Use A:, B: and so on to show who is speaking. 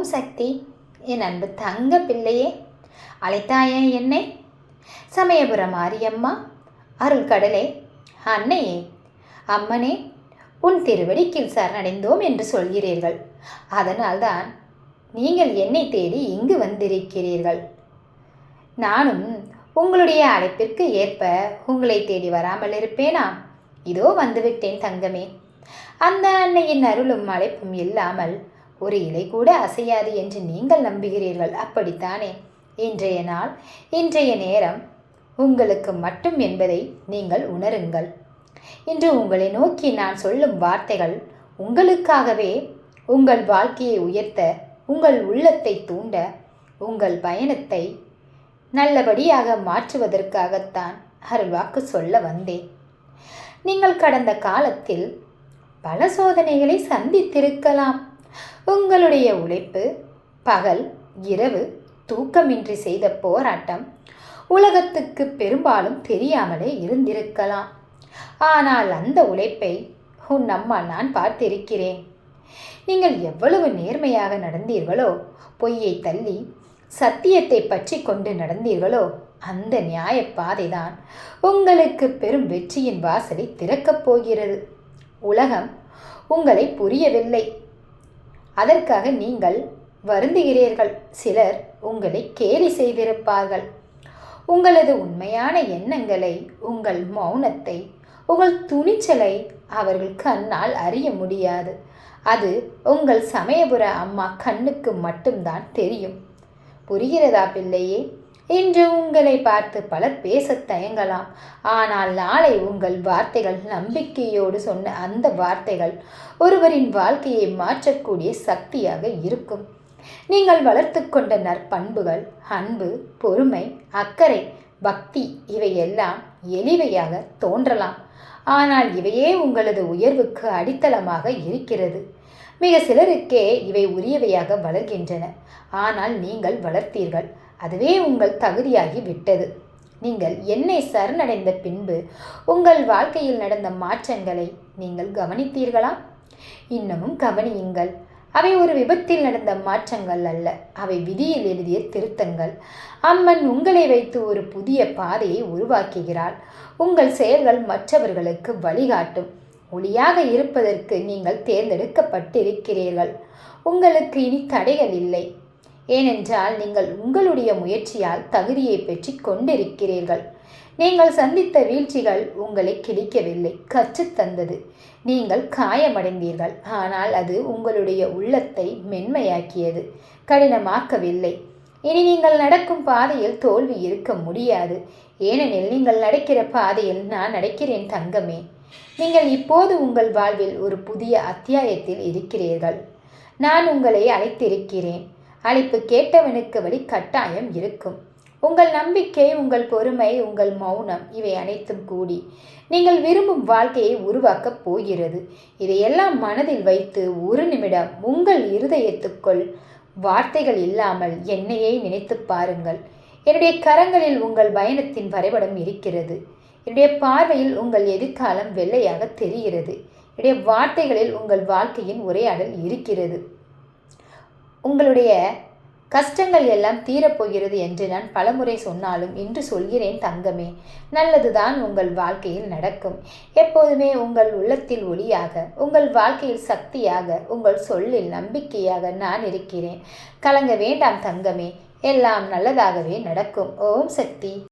A: ஓம் சக்தி. என் அன்பு தங்க பிள்ளையே அழைத்தாயே என்னை. சமயபுரம் மாரியம்மா அருள் கடலே. அன்னையே அம்மனே உன் திருவடிக்கில் சரணடைந்தோம் என்று சொல்கிறீர்கள். அதனால்தான் நீங்கள் என்னை தேடி இங்கு வந்திருக்கிறீர்கள். நானும் உங்களுடைய அழைப்பிற்கு ஏற்ப உங்களை தேடி வராமல் இருப்பேனா? இதோ வந்துவிட்டேன் தங்கமே. அந்த அன்னையின் அருளும் அழைப்பும் இல்லாமல் ஒரு இலை கூட அசையாது என்று நீங்கள் நம்புகிறீர்கள் அப்படித்தானே? இன்றைய நாள் இன்றைய நேரம் உங்களுக்கு மட்டும் என்பதை நீங்கள் உணருங்கள். இன்று உங்களை நோக்கி நான் சொல்லும் வார்த்தைகள் உங்களுக்காகவே உங்கள் வாழ்க்கையை உயர்த்த உங்கள் உள்ளத்தை தூண்ட உங்கள் பயணத்தை நல்லபடியாக மாற்றுவதற்காகத்தான் அருள்வாக்கு சொல்ல வந்தேன். நீங்கள் கடந்த காலத்தில் பல சோதனைகளை சந்தித்திருக்கலாம். உங்களுடைய உழைப்பு பகல் இரவு தூக்கமின்றி செய்த போராட்டம் உலகத்துக்கு பெரும்பாலும் தெரியாமலே இருந்திருக்கலாம். ஆனால் அந்த உழைப்பை உன் அம்மா நான் பார்த்திருக்கிறேன். நீங்கள் எவ்வளவு நேர்மையாக நடந்தீர்களோ பொய்யை தள்ளி சத்தியத்தை பற்றி கொண்டு நடந்தீர்களோ அந்த நியாயப்பாதைதான் உங்களுக்கு பெரும் வெற்றியின் வாசலை திறக்கப் போகிறது. உலகம் உங்களை புரியவில்லை. அதற்காக நீங்கள் வருந்துகிறீர்கள். சிலர் உங்களை கேலி செய்திருப்பார்கள். உங்களது உண்மையான எண்ணங்களை உங்கள் மௌனத்தை உங்கள் துணிச்சலை அவர்கள் கண்ணால் அறிய முடியாது. அது உங்கள் சமயபுர அம்மா கண்ணுக்கு மட்டும்தான் தெரியும். புரிகிறதா பிள்ளையே? இன்று உங்களை பார்த்து பலர் பேசத் தயங்கலாம். ஆனால் நாளை உங்கள் வார்த்தைகள் நம்பிக்கையோடு சொன்ன அந்த வார்த்தைகள் ஒருவரின் வாழ்க்கையை மாற்றக்கூடிய சக்தியாக இருக்கும். நீங்கள் வளர்த்து கொண்ட நற்பண்புகள் அன்பு பொறுமை அக்கறை பக்தி இவையெல்லாம் எளிவையாக தோன்றலாம். ஆனால் இவையே உங்களது உயர்வுக்கு அடித்தளமாக இருக்கிறது. மிக சிலருக்கே இவை உரியவையாக வளர்கின்றன. ஆனால் நீங்கள் வளர்த்தீர்கள். அதுவே உங்கள் தகுதியாகி விட்டது. நீங்கள் என்னை சரணடைந்த பின்பு உங்கள் வாழ்க்கையில் நடந்த மாற்றங்களை நீங்கள் கவனித்தீர்களா? இன்னமும் கவனியுங்கள். அவை ஒரு விபத்தில் நடந்த மாற்றங்கள் அல்ல. அவை விதியில் எழுதிய திருத்தங்கள். அம்மன் உங்களை வைத்து ஒரு புதிய பாதையை உருவாக்குகிறாள். உங்கள் செயல்கள் மற்றவர்களுக்கு வழிகாட்டும். ஒளியாக இருப்பதற்கு நீங்கள் தேர்ந்தெடுக்கப்பட்டிருக்கிறீர்கள். உங்களுக்கு இனி தடைகள் இல்லை. ஏனென்றால் நீங்கள் உங்களுடைய முயற்சியால் தகுதியை பெற்றி கொண்டிருக்கிறீர்கள். நீங்கள் சந்தித்த வீழ்ச்சிகள் உங்களை கிழிக்கவில்லை கற்றுத்தந்தது நீங்கள் காயமடைந்தீர்கள் ஆனால் அது உங்களுடைய உள்ளத்தை மென்மையாக்கியது கடினமாக்கவில்லை. இனி நீங்கள் நடக்கும் பாதையில் தோல்வி இருக்க முடியாது. ஏனெனில் நீங்கள் நடக்கிற பாதையில் நான் நடக்கிறேன் தங்கமே. நீங்கள் இப்போது உங்கள் வாழ்வில் ஒரு புதிய அத்தியாயத்தில் இருக்கிறீர்கள். நான் உங்களை அழைத்திருக்கிறேன். அழைப்பு கேட்டவனுக்கு வழி கட்டாயம் இருக்கும். உங்கள் நம்பிக்கை உங்கள் பொறுமை உங்கள் மௌனம் இவை அனைத்தும் கூடி நீங்கள் விரும்பும் வாழ்க்கையை உருவாக்கப் போகிறது. இதையெல்லாம் மனதில் வைத்து ஒரு நிமிடம் உங்கள் இருதயத்துக்குள் வார்த்தைகள் இல்லாமல் என்னையே நினைத்து பாருங்கள். என்னுடைய கரங்களில் உங்கள் பயணத்தின் வரைபடம் இருக்கிறது. என்னுடைய பார்வையில் உங்கள் எதிர்காலம் வெள்ளையாக தெரிகிறது. என்னுடைய வார்த்தைகளில் உங்கள் வாழ்க்கையின் உரையாடல் இருக்கிறது. உங்களுடைய கஷ்டங்கள் எல்லாம் தீரப்போகிறது என்று நான் பலமுறை சொன்னாலும் இன்று சொல்கிறேன் தங்கமே நல்லதுதான் உங்கள் வாழ்க்கையில் நடக்கும். எப்போதுமே உங்கள் உள்ளத்தில் ஒளியாக உங்கள் வாழ்க்கையில் சக்தியாக உங்கள் சொல்லில் நம்பிக்கையாக நான் இருக்கிறேன். கலங்க வேண்டாம் தங்கமே எல்லாம் நல்லதாகவே நடக்கும். ஓம் சக்தி.